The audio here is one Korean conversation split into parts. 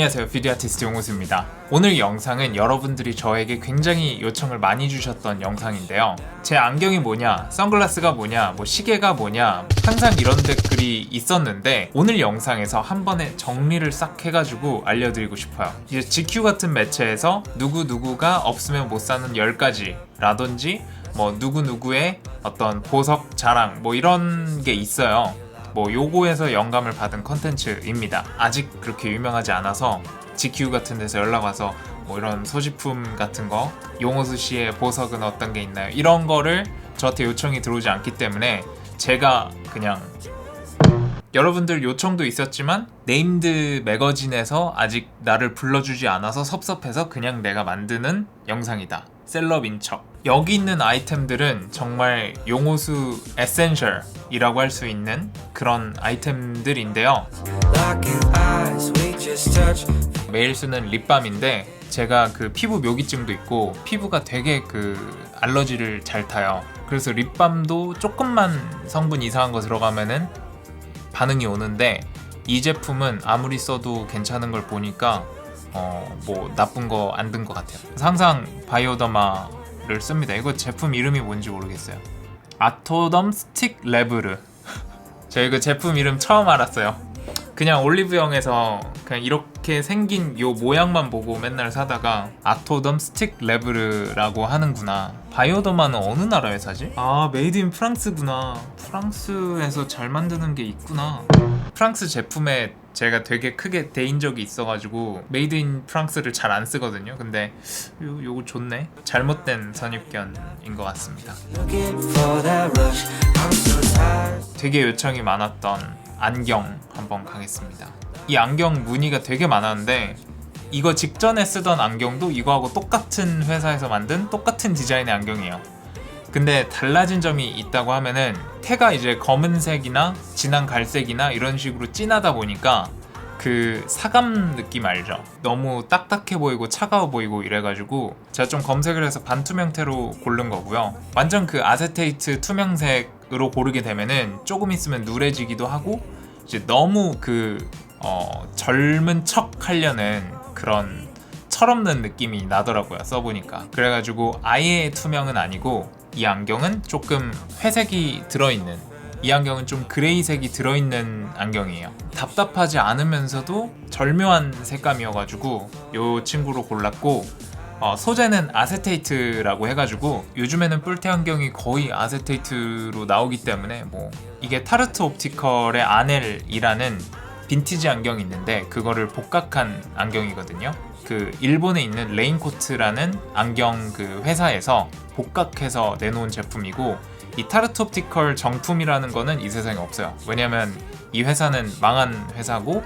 안녕하세요. 비디오 아티스트 용우수입니다. 오늘 영상은 여러분들이 저에게 굉장히 요청을 많이 주셨던 영상인데요. 제 안경이 뭐냐, 선글라스가 뭐냐, 뭐 시계가 뭐냐, 항상 이런 댓글이 있었는데 오늘 영상에서 한 번에 정리를 싹 해가지고 알려드리고 싶어요. 이제 GQ 같은 매체에서 누구누구가 없으면 못 사는 10가지 라든지 뭐 누구누구의 어떤 보석 자랑 뭐 이런 게 있어요. 뭐 요거에서 영감을 받은 컨텐츠입니다. 아직 그렇게 유명하지 않아서 GQ 같은 데서 연락 와서 뭐 이런 소지품 같은 거 용호수 씨의 보석은 어떤 게 있나요? 이런 거를 저한테 요청이 들어오지 않기 때문에 제가 그냥 여러분들 요청도 있었지만 네임드 매거진에서 아직 나를 불러주지 않아서 섭섭해서 그냥 내가 만드는 영상이다. 셀럽인 척. 여기 있는 아이템들은 정말 용호수 에센셜이라고 할 수 있는 그런 아이템들인데요. 매일 쓰는 립밤인데 제가 그 피부 묘기증도 있고 피부가 되게 그 알러지를 잘 타요. 그래서 립밤도 조금만 성분 이상한 거 들어가면은 반응이 오는데 이 제품은 아무리 써도 괜찮은 걸 보니까 어 뭐 나쁜 거 안 든 것 같아요. 항상 바이오더마를 씁니다. 이거 제품 이름이 뭔지 모르겠어요. 아토덤 스틱 레브르. 저 이거 제품 이름 처음 알았어요. 그냥 올리브영에서 그냥 이렇게 생긴 요 모양만 보고 맨날 사다가 아토덤 스틱 레브르라고 하는구나. 바이오더마는 어느 나라에 사지? 아 메이드 인 프랑스구나. 프랑스에서 잘 만드는 게 있구나. 프랑스 제품에 제가 되게 크게 대인 적이 있어가지고 메이드 인 프랑스를 잘 안 쓰거든요. 근데 요, 요거 좋네. 잘못된 선입견인 것 같습니다. 되게 요청이 많았던 안경 한번 가겠습니다. 이 안경 무늬가 되게 많았는데 이거 직전에 쓰던 안경도 이거하고 똑같은 회사에서 만든 똑같은 디자인의 안경이에요. 근데 달라진 점이 있다고 하면은 태가 이제 검은색이나 진한 갈색이나 이런 식으로 진하다 보니까 그 사감 느낌 알죠? 너무 딱딱해 보이고 차가워 보이고 이래가지고 제가 좀 검색을 해서 반투명태로 고른 거고요. 완전 그 아세테이트 투명색으로 고르게 되면은 조금 있으면 누래지기도 하고 이제 너무 그 어, 젊은 척 하려는 그런 철없는 느낌이 나더라고요 써보니까 그래가지고 아예 투명은 아니고 이 안경은 조금 회색이 들어있는 이 안경은 좀 그레이색이 들어있는 안경이에요 답답하지 않으면서도 절묘한 색감이어가지고 이 친구로 골랐고 어, 소재는 아세테이트라고 해가지고 요즘에는 뿔테 안경이 거의 아세테이트로 나오기 때문에 뭐 이게 타르트 옵티컬의 아넬이라는 빈티지 안경이 있는데 그거를 복각한 안경이거든요. 그 일본에 있는 레인코트라는 안경 그 회사에서 복각해서 내놓은 제품이고 이 타르트 옵티컬 정품이라는 거는 이 세상에 없어요. 왜냐면 이 회사는 망한 회사고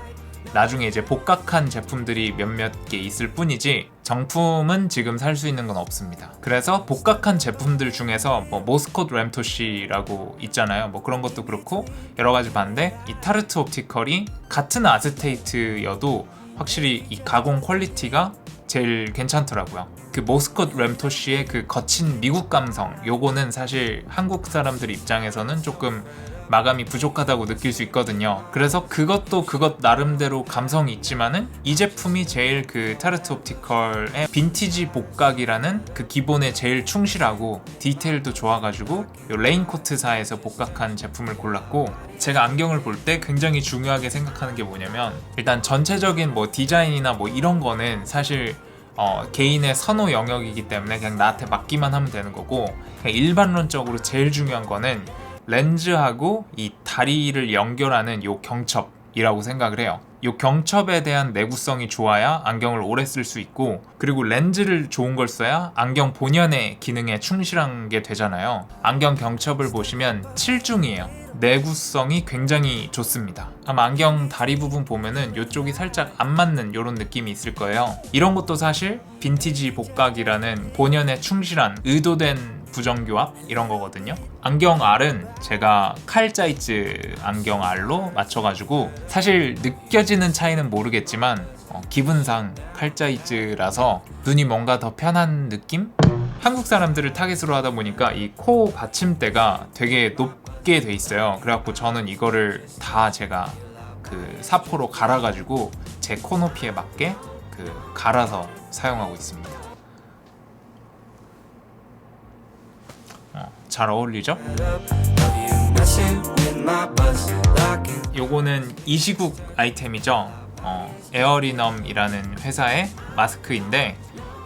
나중에 이제 복각한 제품들이 몇몇 개 있을 뿐이지 정품은 지금 살 수 있는 건 없습니다. 그래서 복각한 제품들 중에서 뭐 모스콧 램토시라고 있잖아요. 뭐 그런 것도 그렇고 여러 가지 봤는데 이 타르트 옵티컬이 같은 아세테이트여도 확실히 이 가공 퀄리티가 제일 괜찮더라고요. 그 모스콧 램토시의 그 거친 미국 감성, 요거는 사실 한국 사람들 입장에서는 조금 마감이 부족하다고 느낄 수 있거든요. 그래서 그것도 그것 나름대로 감성이 있지만은 이 제품이 제일 그 타르트 옵티컬의 빈티지 복각이라는 그 기본에 제일 충실하고 디테일도 좋아가지고 요 레인코트사에서 복각한 제품을 골랐고 제가 안경을 볼 때 굉장히 중요하게 생각하는 게 뭐냐면 일단 전체적인 뭐 디자인이나 뭐 이런 거는 사실 어, 개인의 선호 영역이기 때문에 그냥 나한테 맡기만 하면 되는 거고 일반론적으로 제일 중요한 거는 렌즈하고 이 다리를 연결하는 요 경첩이라고 생각을 해요. 요 경첩에 대한 내구성이 좋아야 안경을 오래 쓸 수 있고 그리고 렌즈를 좋은 걸 써야 안경 본연의 기능에 충실한 게 되잖아요. 안경 경첩을 보시면 7중이에요. 내구성이 굉장히 좋습니다. 아마 안경 다리 부분 보면은 이쪽이 살짝 안 맞는 이런 느낌이 있을 거예요. 이런 것도 사실 빈티지 복각이라는 본연에 충실한 의도된 부정교합 이런 거거든요. 안경 알은 제가 칼자이즈 안경 알로 맞춰가지고 사실 느껴지는 차이는 모르겠지만 어, 기분상 칼자이즈라서 눈이 뭔가 더 편한 느낌? 한국 사람들을 타깃으로 하다 보니까 이 코 받침대가 되게 높게 돼 있어요. 그래갖고 저는 이거를 다 제가 그 사포로 갈아가지고 제 코 높이에 맞게 그 갈아서 사용하고 있습니다. 어, 잘 어울리죠? 요거는 이시국 아이템이죠. 어, 에어리넘이라는 회사의 마스크인데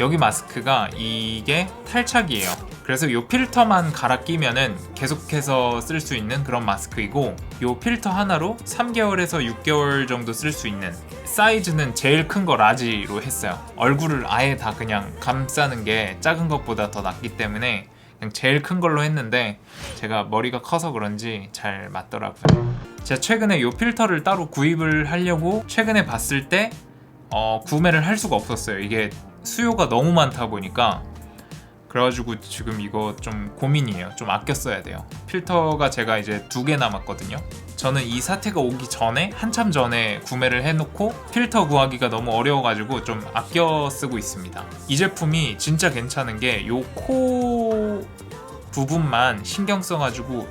여기 마스크가 이게 탈착이에요. 그래서 요 필터만 갈아 끼면은 계속해서 쓸 수 있는 그런 마스크이고 요 필터 하나로 3개월에서 6개월 정도 쓸 수 있는 사이즈는 제일 큰 거 라지로 했어요. 얼굴을 아예 다 그냥 감싸는 게 작은 것보다 더 낫기 때문에 그냥 제일 큰 걸로 했는데 제가 머리가 커서 그런지 잘 맞더라고요. 제가 최근에 이 필터를 따로 구입을 하려고 최근에 봤을 때 어, 구매를 할 수가 없었어요. 이게 수요가 너무 많다 보니까 그래가지고 지금 이거 좀 고민이에요. 좀 아껴 써야 돼요. 필터가 제가 이제 두 개 남았거든요. 저는 이 사태가 오기 전에 한참 전에 구매를 해놓고 필터 구하기가 너무 어려워가지고 좀 아껴 쓰고 있습니다. 이 제품이 진짜 괜찮은 게 요 코 부분만 신경 써가지고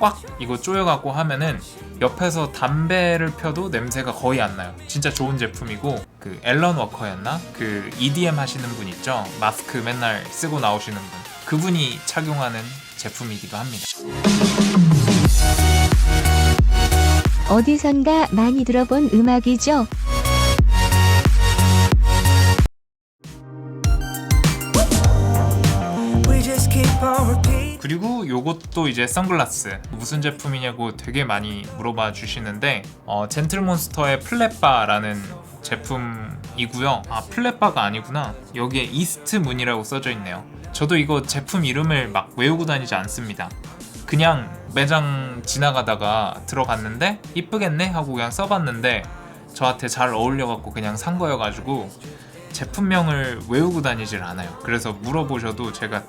꽉 이거 조여갖고 하면은 옆에서 담배를 펴도 냄새가 거의 안 나요. 진짜 좋은 제품이고 그 앨런 워커였나? 그 EDM 하시는 분 있죠? 마스크 맨날 쓰고 나오시는 분. 그분이 착용하는 제품이기도 합니다. 어디선가 많이 들어본 음악이죠. 그리고 요것도 이제 선글라스 무슨 제품이냐고 되게 많이 물어봐 주시는데 어, 젠틀몬스터의 플랫바라는 제품이고요. 아 플랫바가 아니구나. 여기에 이스트 문이라고 써져 있네요. 저도 이거 제품 이름을 막 외우고 다니지 않습니다. 그냥 매장 지나가다가 들어갔는데 이쁘겠네 하고 그냥 써봤는데 저한테 잘 어울려갖고 그냥 산 거여가지고 제품명을 외우고 다니질 않아요. 그래서 물어보셔도 제가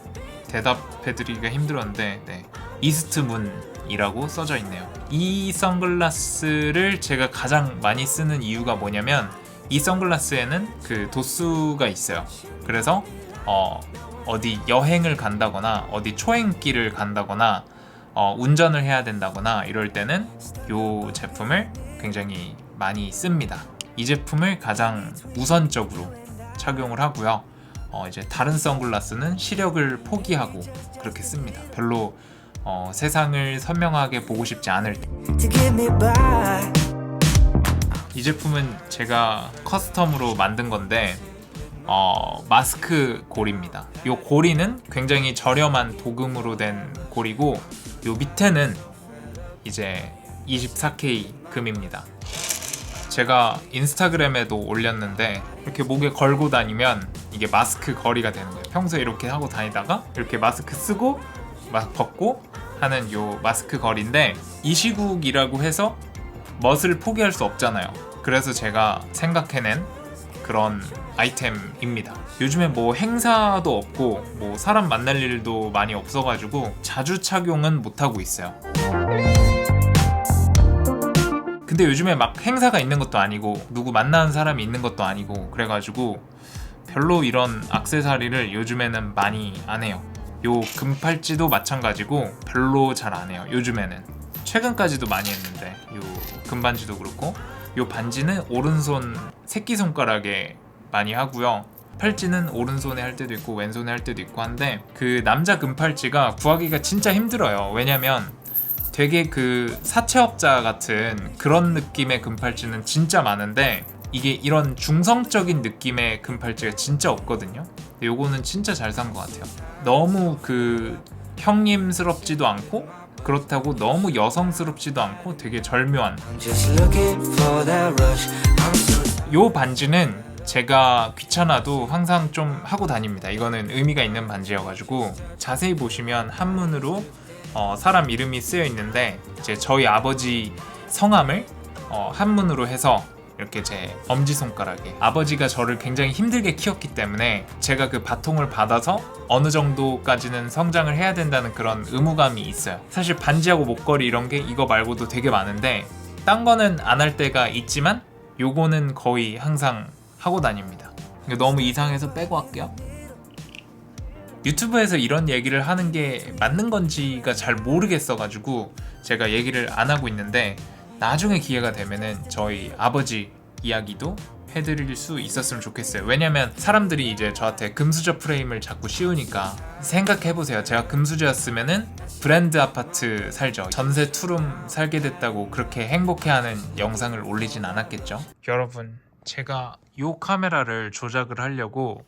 대답해드리기가 힘들었는데 네. 이스트문이라고 써져 있네요. 이 선글라스를 제가 가장 많이 쓰는 이유가 뭐냐면 이 선글라스에는 그 도수가 있어요. 그래서 어, 어디 여행을 간다거나 어디 초행길을 간다거나 어, 운전을 해야 된다거나 이럴 때는 이 제품을 굉장히 많이 씁니다. 이 제품을 가장 우선적으로 착용을 하고요. 어, 이제 다른 선글라스는 시력을 포기하고 그렇게 씁니다. 별로 어, 세상을 선명하게 보고 싶지 않을 때. 이 제품은 제가 커스텀으로 만든 건데 어, 마스크 고리입니다. 이 고리는 굉장히 저렴한 도금으로 된 고리고 요 밑에는 이제 24K 금입니다. 제가 인스타그램에도 올렸는데 이렇게 목에 걸고 다니면 이게 마스크 거리가 되는 거예요. 평소에 이렇게 하고 다니다가 이렇게 마스크 쓰고 막 벗고 하는 요 마스크 거리인데 이 시국이라고 해서 멋을 포기할 수 없잖아요. 그래서 제가 생각해낸 그런 아이템입니다. 요즘에 뭐 행사도 없고 뭐 사람 만날 일도 많이 없어가지고 자주 착용은 못하고 있어요. 근데 요즘에 막 행사가 있는 것도 아니고 누구 만나는 사람이 있는 것도 아니고 그래가지고 별로 이런 악세사리를 요즘에는 많이 안 해요. 요 금팔찌도 마찬가지고 별로 잘 안 해요. 요즘에는 최근까지도 많이 했는데 요 금반지도 그렇고 요 반지는 오른손 새끼 손가락에 많이 하고요. 팔찌는 오른손에 할 때도 있고 왼손에 할 때도 있고 한데 그 남자 금팔찌가 구하기가 진짜 힘들어요. 왜냐면 되게 그 사채업자 같은 그런 느낌의 금팔찌는 진짜 많은데 이게 이런 중성적인 느낌의 금팔찌가 진짜 없거든요. 근데 요거는 진짜 잘 산 것 같아요. 너무 그 형님스럽지도 않고 그렇다고 너무 여성스럽지도 않고 되게 절묘한 요 반지는 제가 귀찮아도 항상 좀 하고 다닙니다. 이거는 의미가 있는 반지여가지고 자세히 보시면 한문으로 어, 사람 이름이 쓰여 있는데 이제 저희 아버지 성함을 어, 한문으로 해서 이렇게 제 엄지 손가락에 아버지가 저를 굉장히 힘들게 키웠기 때문에 제가 그 바통을 받아서 어느 정도까지는 성장을 해야 된다는 그런 의무감이 있어요. 사실 반지하고 목걸이 이런 게 이거 말고도 되게 많은데 딴 거는 안 할 때가 있지만 요거는 거의 항상 하고 다닙니다. 너무 이상해서 빼고 할게요. 유튜브에서 이런 얘기를 하는 게 맞는 건지가 잘 모르겠어가지고 제가 얘기를 안 하고 있는데 나중에 기회가 되면은 저희 아버지 이야기도 해드릴 수 있었으면 좋겠어요. 왜냐면 사람들이 이제 저한테 금수저 프레임을 자꾸 씌우니까 생각해보세요. 제가 금수저였으면은 브랜드 아파트 살죠. 전세 투룸 살게 됐다고 그렇게 행복해하는 영상을 올리진 않았겠죠. 여러분, 제가 이 카메라를 조작을 하려고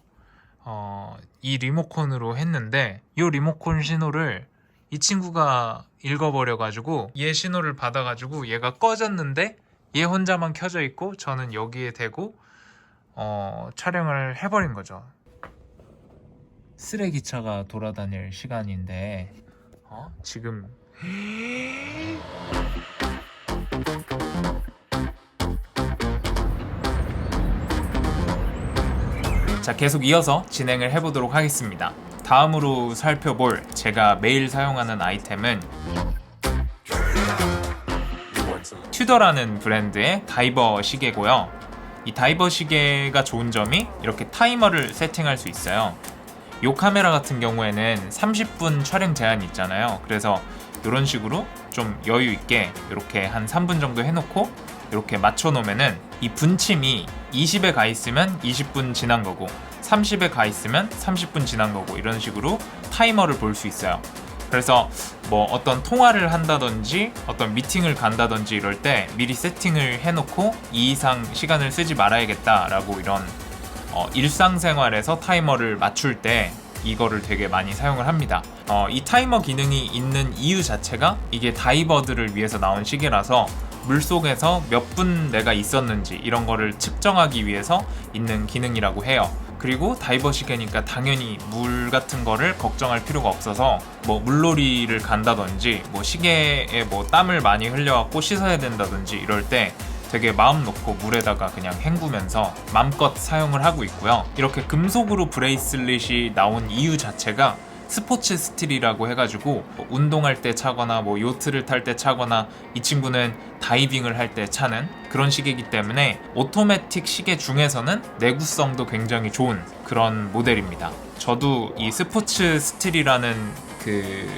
어, 이 리모컨으로 했는데 이 리모컨 신호를 이 친구가 읽어버려가지고 얘 신호를 받아가지고 얘가 꺼졌는데 얘 혼자만 켜져 있고 저는 여기에 대고 어, 촬영을 해버린 거죠. 쓰레기차가 돌아다닐 시간인데 어? 지금 자, 계속 이어서 진행을 해보도록 하겠습니다. 다음으로 살펴볼 제가 매일 사용하는 아이템은 튜더라는 브랜드의 다이버 시계고요. 이 다이버 시계가 좋은 점이 이렇게 타이머를 세팅할 수 있어요. 이 카메라 같은 경우에는 30분 촬영 제한이 있잖아요. 그래서 이런 식으로 좀 여유 있게 이렇게 한 3분 정도 해놓고 이렇게 맞춰 놓으면은 이 분침이 20에 가 있으면 20분 지난 거고 30에 가 있으면 30분 지난 거고 이런 식으로 타이머를 볼 수 있어요. 그래서 뭐 어떤 통화를 한다든지 어떤 미팅을 간다든지 이럴 때 미리 세팅을 해놓고 이 이상 시간을 쓰지 말아야겠다라고 이런 어, 일상생활에서 타이머를 맞출 때 이거를 되게 많이 사용을 합니다. 어, 이 타이머 기능이 있는 이유 자체가 이게 다이버들을 위해서 나온 시계라서 물 속에서 몇 분 내가 있었는지 이런 거를 측정하기 위해서 있는 기능이라고 해요. 그리고 다이버 시계니까 당연히 물 같은 거를 걱정할 필요가 없어서 뭐 물놀이를 간다든지 뭐 시계에 뭐 땀을 많이 흘려갖고 씻어야 된다든지 이럴 때 되게 마음 놓고 물에다가 그냥 헹구면서 맘껏 사용을 하고 있고요. 이렇게 금속으로 브레이슬릿이 나온 이유 자체가 스포츠 스틸이라고 해가지고 뭐 운동할 때 차거나 뭐 요트를 탈 때 차거나 이 친구는 다이빙을 할 때 차는 그런 시계이기 때문에 오토매틱 시계 중에서는 내구성도 굉장히 좋은 그런 모델입니다. 저도 이 스포츠 스틸이라는 그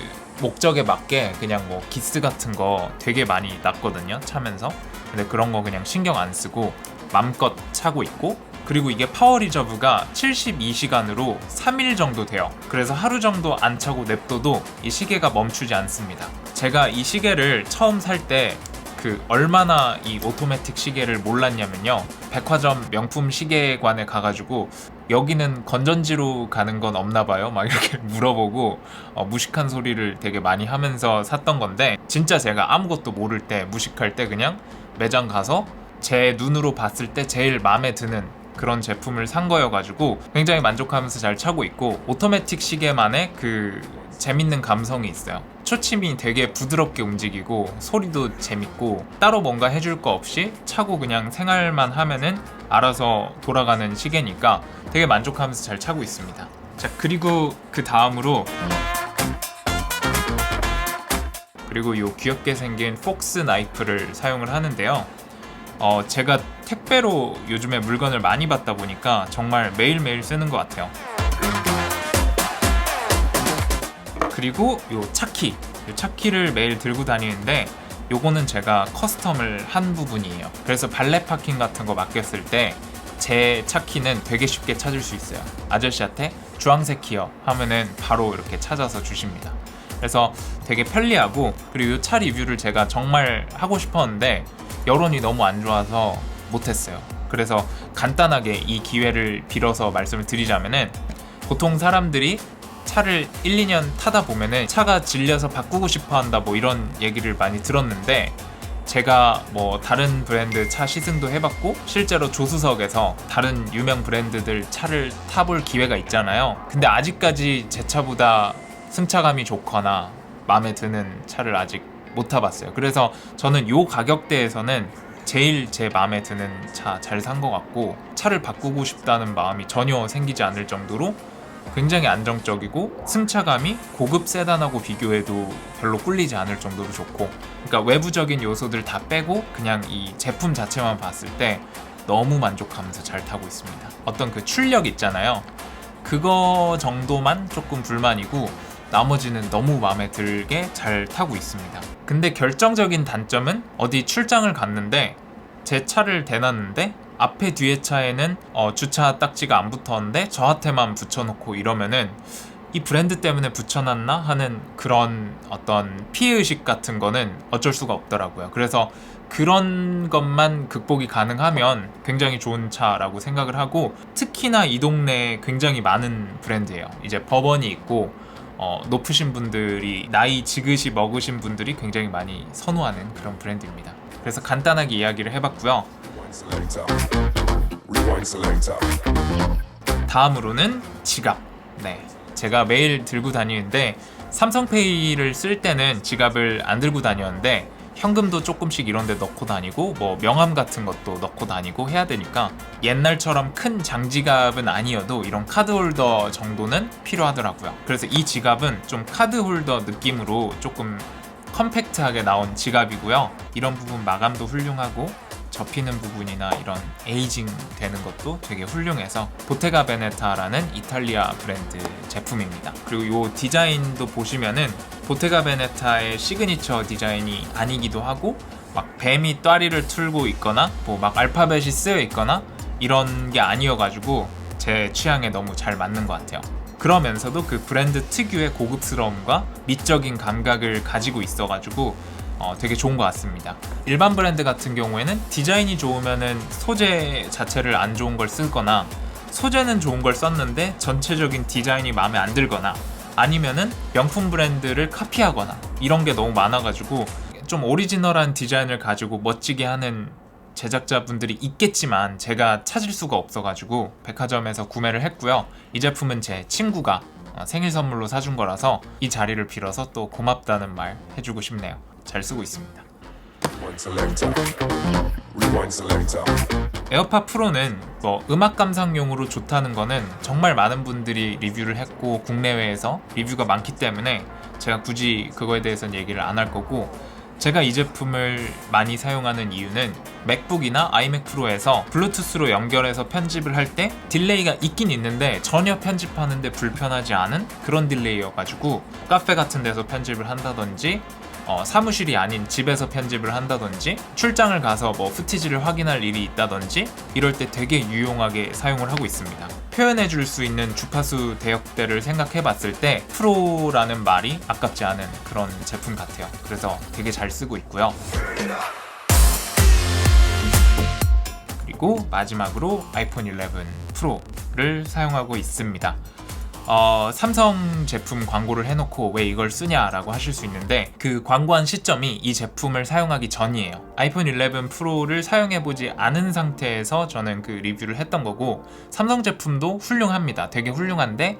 목적에 맞게 그냥 뭐 기스 같은 거 되게 많이 났거든요 차면서 근데 그런 거 그냥 신경 안 쓰고 맘껏 차고 있고 그리고 이게 파워 리저브가 72시간으로 3일 정도 돼요. 그래서 하루 정도 안 차고 냅둬도 이 시계가 멈추지 않습니다. 제가 이 시계를 처음 살때 그 얼마나 이 오토매틱 시계를 몰랐냐면요. 백화점 명품 시계관에 가가지고 여기는 건전지로 가는 건 없나 봐요. 막 이렇게 물어보고 어, 무식한 소리를 되게 많이 하면서 샀던 건데 진짜 제가 아무것도 모를 때 무식할 때 그냥 매장 가서 제 눈으로 봤을 때 제일 마음에 드는 그런 제품을 산 거여가지고 굉장히 만족하면서 잘 차고 있고 오토매틱 시계만의 그 재밌는 감성이 있어요. 초침이 되게 부드럽게 움직이고 소리도 재밌고 따로 뭔가 해줄 거 없이 차고 그냥 생활만 하면은 알아서 돌아가는 시계니까 되게 만족하면서 잘 차고 있습니다. 자 그리고 그 다음으로 그리고 이 귀엽게 생긴 폭스 나이프를 사용을 하는데요. 어, 제가 택배로 요즘에 물건을 많이 받다 보니까 정말 매일매일 쓰는 것 같아요. 그리고 요 차키, 요 차키를 매일 들고 다니는데 요거는 제가 커스텀을 한 부분이에요. 그래서 발레 파킹 같은 거 맡겼을 때 제 차키는 되게 쉽게 찾을 수 있어요. 아저씨한테 주황색 키요 하면은 바로 이렇게 찾아서 주십니다. 그래서 되게 편리하고 그리고 이 차 리뷰를 제가 정말 하고 싶었는데 여론이 너무 안 좋아서 못했어요. 그래서 간단하게 이 기회를 빌어서 말씀을 드리자면은 보통 사람들이 차를 1, 2년 타다 보면은 차가 질려서 바꾸고 싶어 한다 뭐 이런 얘기를 많이 들었는데 제가 뭐 다른 브랜드 차 시승도 해봤고 실제로 조수석에서 다른 유명 브랜드들 차를 타볼 기회가 있잖아요. 근데 아직까지 제 차보다 승차감이 좋거나 마음에 드는 차를 아직 못 타봤어요. 그래서 저는 요 가격대에서는 제일 제 마음에 드는 차 잘 산 것 같고 차를 바꾸고 싶다는 마음이 전혀 생기지 않을 정도로 굉장히 안정적이고 승차감이 고급 세단하고 비교해도 별로 꿀리지 않을 정도로 좋고 그러니까 외부적인 요소들 다 빼고 그냥 이 제품 자체만 봤을 때 너무 만족하면서 잘 타고 있습니다. 어떤 그 출력 있잖아요. 그거 정도만 조금 불만이고 나머지는 너무 마음에 들게 잘 타고 있습니다. 근데 결정적인 단점은 어디 출장을 갔는데 제 차를 대놨는데 앞에 뒤에 차에는 어, 주차 딱지가 안 붙었는데 저한테만 붙여놓고 이러면은 이 브랜드 때문에 붙여놨나 하는 그런 어떤 피해의식 같은 거는 어쩔 수가 없더라고요. 그래서 그런 것만 극복이 가능하면 굉장히 좋은 차라고 생각을 하고 특히나 이 동네에 굉장히 많은 브랜드예요. 이제 법원이 있고 어, 높으신 분들이 나이 지긋이 먹으신 분들이 굉장히 많이 선호하는 그런 브랜드입니다. 그래서 간단하게 이야기를 해봤고요. 다음으로는 지갑. 네. 제가 매일 들고 다니는데 삼성페이를 쓸 때는 지갑을 안 들고 다녔는데 현금도 조금씩 이런 데 넣고 다니고 뭐 명함 같은 것도 넣고 다니고 해야 되니까 옛날처럼 큰 장지갑은 아니어도 이런 카드 홀더 정도는 필요하더라고요. 그래서 이 지갑은 좀 카드 홀더 느낌으로 조금 컴팩트하게 나온 지갑이고요. 이런 부분 마감도 훌륭하고 접히는 부분이나 이런 에이징 되는 것도 되게 훌륭해서 보테가 베네타라는 이탈리아 브랜드 제품입니다. 그리고 이 디자인도 보시면은 보테가 베네타의 시그니처 디자인이 아니기도 하고 막 뱀이 또아리를 틀고 있거나 뭐 막 알파벳이 쓰여 있거나 이런 게 아니어가지고 제 취향에 너무 잘 맞는 것 같아요. 그러면서도 그 브랜드 특유의 고급스러움과 미적인 감각을 가지고 있어가지고 어, 되게 좋은 것 같습니다. 일반 브랜드 같은 경우에는 디자인이 좋으면은 소재 자체를 안 좋은 걸 쓰거나 소재는 좋은 걸 썼는데 전체적인 디자인이 마음에 안 들거나 아니면은 명품 브랜드를 카피하거나 이런 게 너무 많아가지고 좀 오리지널한 디자인을 가지고 멋지게 하는 제작자분들이 있겠지만 제가 찾을 수가 없어가지고 백화점에서 구매를 했고요. 이 제품은 제 친구가 어, 생일 선물로 사준 거라서 이 자리를 빌어서 또 고맙다는 말 해주고 싶네요. 잘 쓰고 있습니다. 에어팟 프로는 뭐 음악 감상용으로 좋다는 거는 정말 많은 분들이 리뷰를 했고 국내외에서 리뷰가 많기 때문에 제가 굳이 그거에 대해서는 얘기를 안 할 거고 제가 이 제품을 많이 사용하는 이유는 맥북이나 아이맥 프로에서 블루투스로 연결해서 편집을 할 때 딜레이가 있긴 있는데 전혀 편집하는데 불편하지 않은 그런 딜레이여가지고 카페 같은 데서 편집을 한다든지 어, 사무실이 아닌 집에서 편집을 한다든지 출장을 가서 뭐 후티지를 확인할 일이 있다든지 이럴 때 되게 유용하게 사용을 하고 있습니다. 표현해 줄 수 있는 주파수 대역대를 생각해 봤을 때 프로라는 말이 아깝지 않은 그런 제품 같아요. 그래서 되게 잘 쓰고 있고요. 그리고 마지막으로 아이폰 11 프로를 사용하고 있습니다. 어, 삼성 제품 광고를 해놓고 왜 이걸 쓰냐라고 하실 수 있는데 그 광고한 시점이 이 제품을 사용하기 전이에요. 아이폰 11 프로를 사용해보지 않은 상태에서 저는 그 리뷰를 했던 거고 삼성 제품도 훌륭합니다. 되게 훌륭한데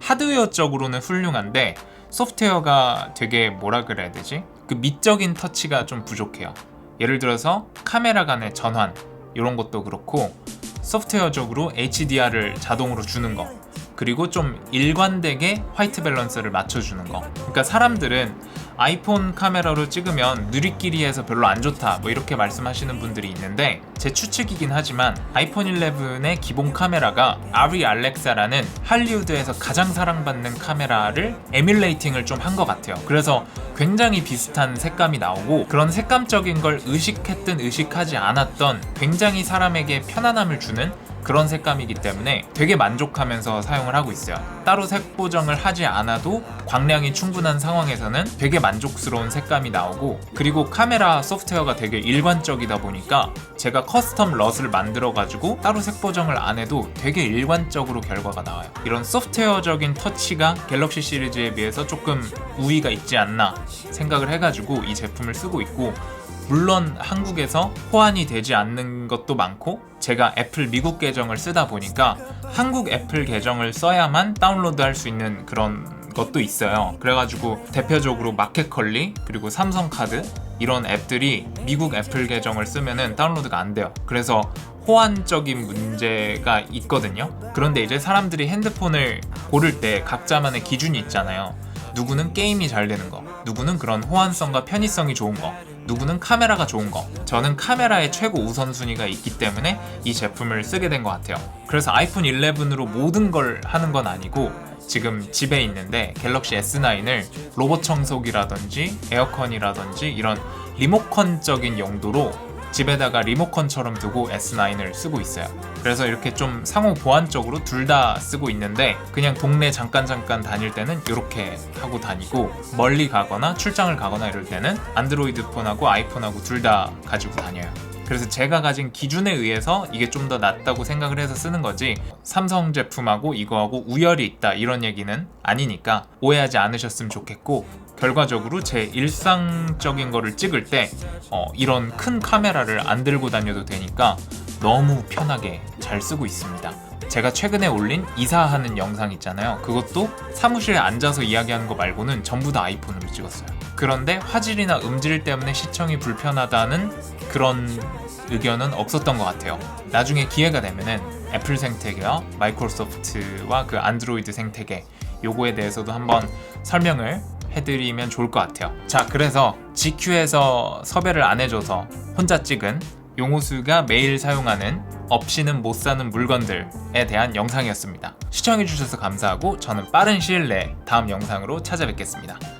하드웨어적으로는 훌륭한데 소프트웨어가 되게 뭐라 그래야 되지? 그 미적인 터치가 좀 부족해요. 예를 들어서 카메라 간의 전환 이런 것도 그렇고 소프트웨어적으로 HDR을 자동으로 주는 거 그리고 좀 일관되게 화이트 밸런스를 맞춰주는 거. 그러니까 사람들은 아이폰 카메라로 찍으면 누리끼리에서 별로 안 좋다 뭐 이렇게 말씀하시는 분들이 있는데 제 추측이긴 하지만 아이폰 11의 기본 카메라가 아리 알렉사라는 할리우드에서 가장 사랑받는 카메라를 에뮬레이팅을 좀 한 것 같아요. 그래서 굉장히 비슷한 색감이 나오고 그런 색감적인 걸 의식했든 의식하지 않았던 굉장히 사람에게 편안함을 주는 그런 색감이기 때문에 되게 만족하면서 사용을 하고 있어요. 따로 색 보정을 하지 않아도 광량이 충분한 상황에서는 되게 만족스러운 색감이 나오고 그리고 카메라 소프트웨어가 되게 일관적이다 보니까 제가 커스텀 럿을 만들어 가지고 따로 색 보정을 안 해도 되게 일관적으로 결과가 나와요. 이런 소프트웨어적인 터치가 갤럭시 시리즈에 비해서 조금 우위가 있지 않나 생각을 해가지고 이 제품을 쓰고 있고 물론 한국에서 호환이 되지 않는 것도 많고 제가 애플 미국 계정을 쓰다 보니까 한국 애플 계정을 써야만 다운로드 할 수 있는 그런 것도 있어요. 그래가지고 대표적으로 마켓컬리 그리고 삼성카드 이런 앱들이 미국 애플 계정을 쓰면은 다운로드가 안 돼요. 그래서 호환적인 문제가 있거든요. 그런데 이제 사람들이 핸드폰을 고를 때 각자만의 기준이 있잖아요. 누구는 게임이 잘 되는 거, 누구는 그런 호환성과 편의성이 좋은 거, 누구는 카메라가 좋은 거. 저는 카메라의 최고 우선순위가 있기 때문에 이 제품을 쓰게 된 것 같아요. 그래서 아이폰 11으로 모든 걸 하는 건 아니고 지금 집에 있는데 갤럭시 S9을 로봇 청소기라든지 에어컨이라든지 이런 리모컨적인 용도로 집에다가 리모컨처럼 두고 S9을 쓰고 있어요. 그래서 이렇게 좀 상호 보완적으로 둘 다 쓰고 있는데 그냥 동네 잠깐 잠깐 다닐 때는 이렇게 하고 다니고 멀리 가거나 출장을 가거나 이럴 때는 안드로이드 폰하고 아이폰하고 둘 다 가지고 다녀요. 그래서 제가 가진 기준에 의해서 이게 좀 더 낫다고 생각을 해서 쓰는 거지 삼성 제품하고 이거하고 우열이 있다 이런 얘기는 아니니까 오해하지 않으셨으면 좋겠고 결과적으로 제 일상적인 거를 찍을 때 어, 이런 큰 카메라를 안 들고 다녀도 되니까 너무 편하게 잘 쓰고 있습니다. 제가 최근에 올린 이사하는 영상 있잖아요. 그것도 사무실에 앉아서 이야기하는 거 말고는 전부 다 아이폰으로 찍었어요. 그런데 화질이나 음질 때문에 시청이 불편하다는 그런 의견은 없었던 것 같아요. 나중에 기회가 되면은 애플 생태계와 마이크로소프트와 그 안드로이드 생태계 요거에 대해서도 한번 설명을 해드리면 좋을 것 같아요. 자, 그래서 GQ에서 섭외를 안 해줘서 혼자 찍은 용호수가 매일 사용하는 없이는 못 사는 물건들에 대한 영상이었습니다. 시청해주셔서 감사하고 저는 빠른 시일 내에 다음 영상으로 찾아뵙겠습니다.